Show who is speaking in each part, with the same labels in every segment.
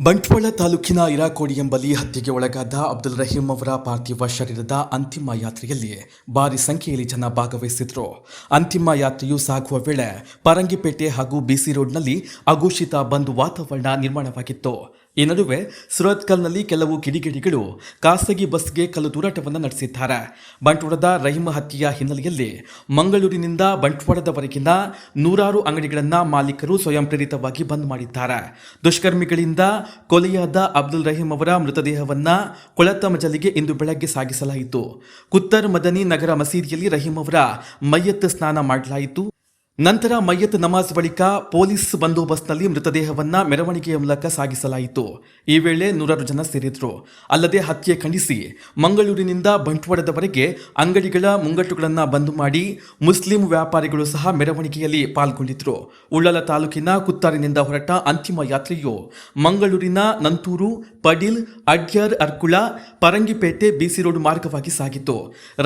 Speaker 1: ಬಂಟ್ವಾಳ ತಾಲೂಕಿನ ಇರಾಕೋಡಿ ಎಂಬಲ್ಲಿ ಹತ್ಯೆಗೆ ಒಳಗಾದ ಅಬ್ದುಲ್ ರಹೀಂ ಅವರ ಪಾರ್ಥಿವ ಶರೀರದ ಅಂತಿಮ ಯಾತ್ರೆಯಲ್ಲಿ ಭಾರಿ ಸಂಖ್ಯೆಯಲ್ಲಿ ಜನ ಭಾಗವಹಿಸಿದ್ರು. ಅಂತಿಮ ಯಾತ್ರೆಯು ಸಾಗುವ ವೇಳೆ ಪರಂಗಿಪೇಟೆ ಹಾಗೂ ಬಿಸಿ ರೋಡ್ನಲ್ಲಿ ಅಘೋಷಿತ ಬಂದ್ ವಾತಾವರಣ ನಿರ್ಮಾಣವಾಗಿತ್ತು. ಈ ನಡುವೆ ಸುರತ್ಕಲ್ನಲ್ಲಿ ಕೆಲವು ಕಿಡಿಗೇಡಿಗಳು ಖಾಸಗಿ ಬಸ್ಗೆ ಕಲ್ಲು ತೂರಾಟವನ್ನು ನಡೆಸಿದ್ದಾರೆ. ಬಂಟ್ವಾಳದ ರಹಿಮ ಹತ್ಯೆಯ ಹಿನ್ನೆಲೆಯಲ್ಲಿ ಮಂಗಳೂರಿನಿಂದ ಬಂಟ್ವಾಳದವರೆಗಿನ ನೂರಾರು ಅಂಗಡಿಗಳನ್ನು ಮಾಲೀಕರು ಸ್ವಯಂ ಪ್ರೇರಿತವಾಗಿ ಬಂದ್ ಮಾಡಿದ್ದಾರೆ. ದುಷ್ಕರ್ಮಿಗಳಿಂದ ಕೊಲೆಯಾದ ಅಬ್ದುಲ್ ರಹೀಂ ಅವರ ಮೃತದೇಹವನ್ನು ಕೊಳತ ಮಜಲಿಗೆ ಇಂದು ಬೆಳಗ್ಗೆ ಸಾಗಿಸಲಾಯಿತು. ಕುತ್ತರ್ ಮದನಿ ನಗರ ಮಸೀದಿಯಲ್ಲಿ ರಹೀಂ ಅವರ ಮಯ್ಯತ್ ಸ್ನಾನ ಮಾಡಲಾಯಿತು. ನಂತರ ಮಯ್ಯತ್ ನಮಾಜ್ ಬಳಿಕ ಪೊಲೀಸ್ ಬಂದೋಬಸ್ತ್ನಲ್ಲಿ ಮೃತದೇಹವನ್ನ ಮೆರವಣಿಗೆಯ ಮೂಲಕ ಸಾಗಿಸಲಾಯಿತು. ಈ ವೇಳೆ ನೂರಾರು ಜನ ಸೇರಿದ್ರು. ಅಲ್ಲದೆ ಹತ್ಯೆ ಖಂಡಿಸಿ ಮಂಗಳೂರಿನಿಂದ ಬಂಟ್ವಾಳದವರೆಗೆ ಅಂಗಡಿಗಳ ಮುಂಗಟ್ಟುಗಳನ್ನು ಬಂದ್ ಮಾಡಿ ಮುಸ್ಲಿಂ ವ್ಯಾಪಾರಿಗಳು ಸಹ ಮೆರವಣಿಗೆಯಲ್ಲಿ ಪಾಲ್ಗೊಂಡಿದ್ರು. ಉಳ್ಳಲ ತಾಲೂಕಿನ ಕುತ್ತಾರಿನಿಂದ ಹೊರಟ ಅಂತಿಮ ಯಾತ್ರೆಯು ಮಂಗಳೂರಿನ ನಂತೂರು, ಪಡೀಲ್, ಅಡ್ಯರ್, ಅರ್ಕುಳ, ಪರಂಗಿಪೇಟೆ ಬಿಸಿ ರೋಡ್ ಮಾರ್ಗವಾಗಿ ಸಾಗಿತು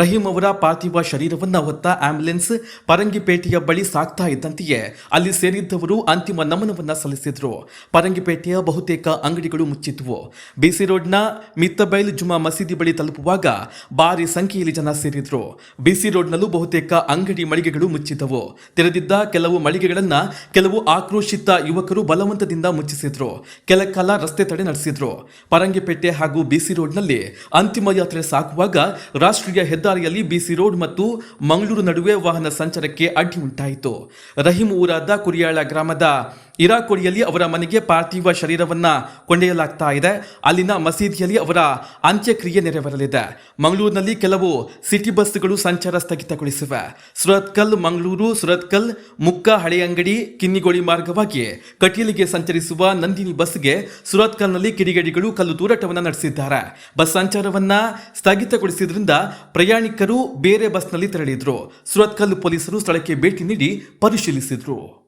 Speaker 1: ರಹೀಂ ಅವರ ಪಾರ್ಥಿವ ಶರೀರವನ್ನು ಹೊತ್ತ ಆಂಬ್ಯುಲೆನ್ಸ್ ಪರಂಗಿಪೇಟೆಯ ಬಳಿ ಸಾಗ್ತಾ ಇದ್ದಂತೆಯೇ ಅಲ್ಲಿ ಸೇರಿದ್ದವರು ಅಂತಿಮ ನಮನವನ್ನು ಸಲ್ಲಿಸಿದ್ರು. ಪರಂಗಿಪೇಟೆಯ ಬಹುತೇಕ ಅಂಗಡಿಗಳು ಮುಚ್ಚಿದ್ವು. ಬಿಸಿ ರೋಡ್ನ ಮಿತ್ತಬೈಲ್ ಜುಮಾ ಮಸೀದಿ ಬಳಿ ತಲುಪುವಾಗ ಭಾರಿ ಸಂಖ್ಯೆಯಲ್ಲಿ ಜನ ಸೇರಿದ್ರು. ಬಿಸಿ ರೋಡ್ನಲ್ಲೂ ಬಹುತೇಕ ಅಂಗಡಿ ಮಳಿಗೆಗಳು ಮುಚ್ಚಿದ್ದವು. ತೆರೆದಿದ್ದ ಕೆಲವು ಮಳಿಗೆಗಳನ್ನ ಕೆಲವು ಆಕ್ರೋಶಿತ ಯುವಕರು ಬಲವಂತದಿಂದ ಮುಚ್ಚಿಸಿದ್ರು. ಕೆಲ ಕಾಲ ರಸ್ತೆ ತಡೆ ನಡೆಸಿದ್ರು. ಪರಂಗಿಪೇಟೆ ಹಾಗೂ ಬಿಸಿ ರೋಡ್ನಲ್ಲಿ ಅಂತಿಮ ಯಾತ್ರೆ ಸಾಕುವಾಗ ರಾಷ್ಟ್ರೀಯ ಹೆದ್ದಾರಿಯಲ್ಲಿ ಬಿಸಿ ರೋಡ್ ಮತ್ತು ಮಂಗಳೂರು ನಡುವೆ ವಾಹನ ಸಂಚಾರಕ್ಕೆ ಅಡ್ಡಿ ಉಂಟಾಯಿತು. ರಹೀಂ ಊರಾದ ಕುರಿಯಾಳ ಗ್ರಾಮದ ಇರಾಕೊಡಿಯಲ್ಲಿ ಅವರ ಮನೆಗೆ ಪಾರ್ಥಿವ ಶರೀರವನ್ನ ಕೊಂಡೊಯ್ಯಲಾಗ್ತಾ ಇದೆ. ಅಲ್ಲಿನ ಮಸೀದಿಯಲ್ಲಿ ಅವರ ಅಂತ್ಯಕ್ರಿಯೆ ನೆರವೇರಲಿದೆ. ಮಂಗಳೂರಿನಲ್ಲಿ ಕೆಲವು ಸಿಟಿ ಬಸ್ಗಳು ಸಂಚಾರ ಸ್ಥಗಿತಗೊಳಿಸಿವೆ. ಸುರತ್ಕಲ್ ಮಂಗಳೂರು, ಸುರತ್ಕಲ್ ಮುಕ್ಕ ಹಳೆಯಂಗಡಿ ಕಿನ್ನಿಗೋಳಿ ಮಾರ್ಗವಾಗಿ ಕಟೀಲಿಗೆ ಸಂಚರಿಸುವ ನಂದಿನಿ ಬಸ್ಗೆ ಸುರತ್ಕಲ್ನಲ್ಲಿ ಕಿಡಿಗೇಡಿಗಳು ಕಲ್ಲು ತೂರಾಟವನ್ನು ನಡೆಸಿದ್ದಾರೆ. ಬಸ್ ಸಂಚಾರವನ್ನ ಸ್ಥಗಿತಗೊಳಿಸಿದ್ರಿಂದ ಪ್ರಯಾಣಿಕರು ಬೇರೆ ಬಸ್ನಲ್ಲಿ ತೆರಳಿದ್ರು. ಸುರತ್ಕಲ್ ಪೊಲೀಸರು ಸ್ಥಳಕ್ಕೆ ಭೇಟಿ ನೀಡಿ ಪರಿಶೀಲಿಸಿದ್ರು.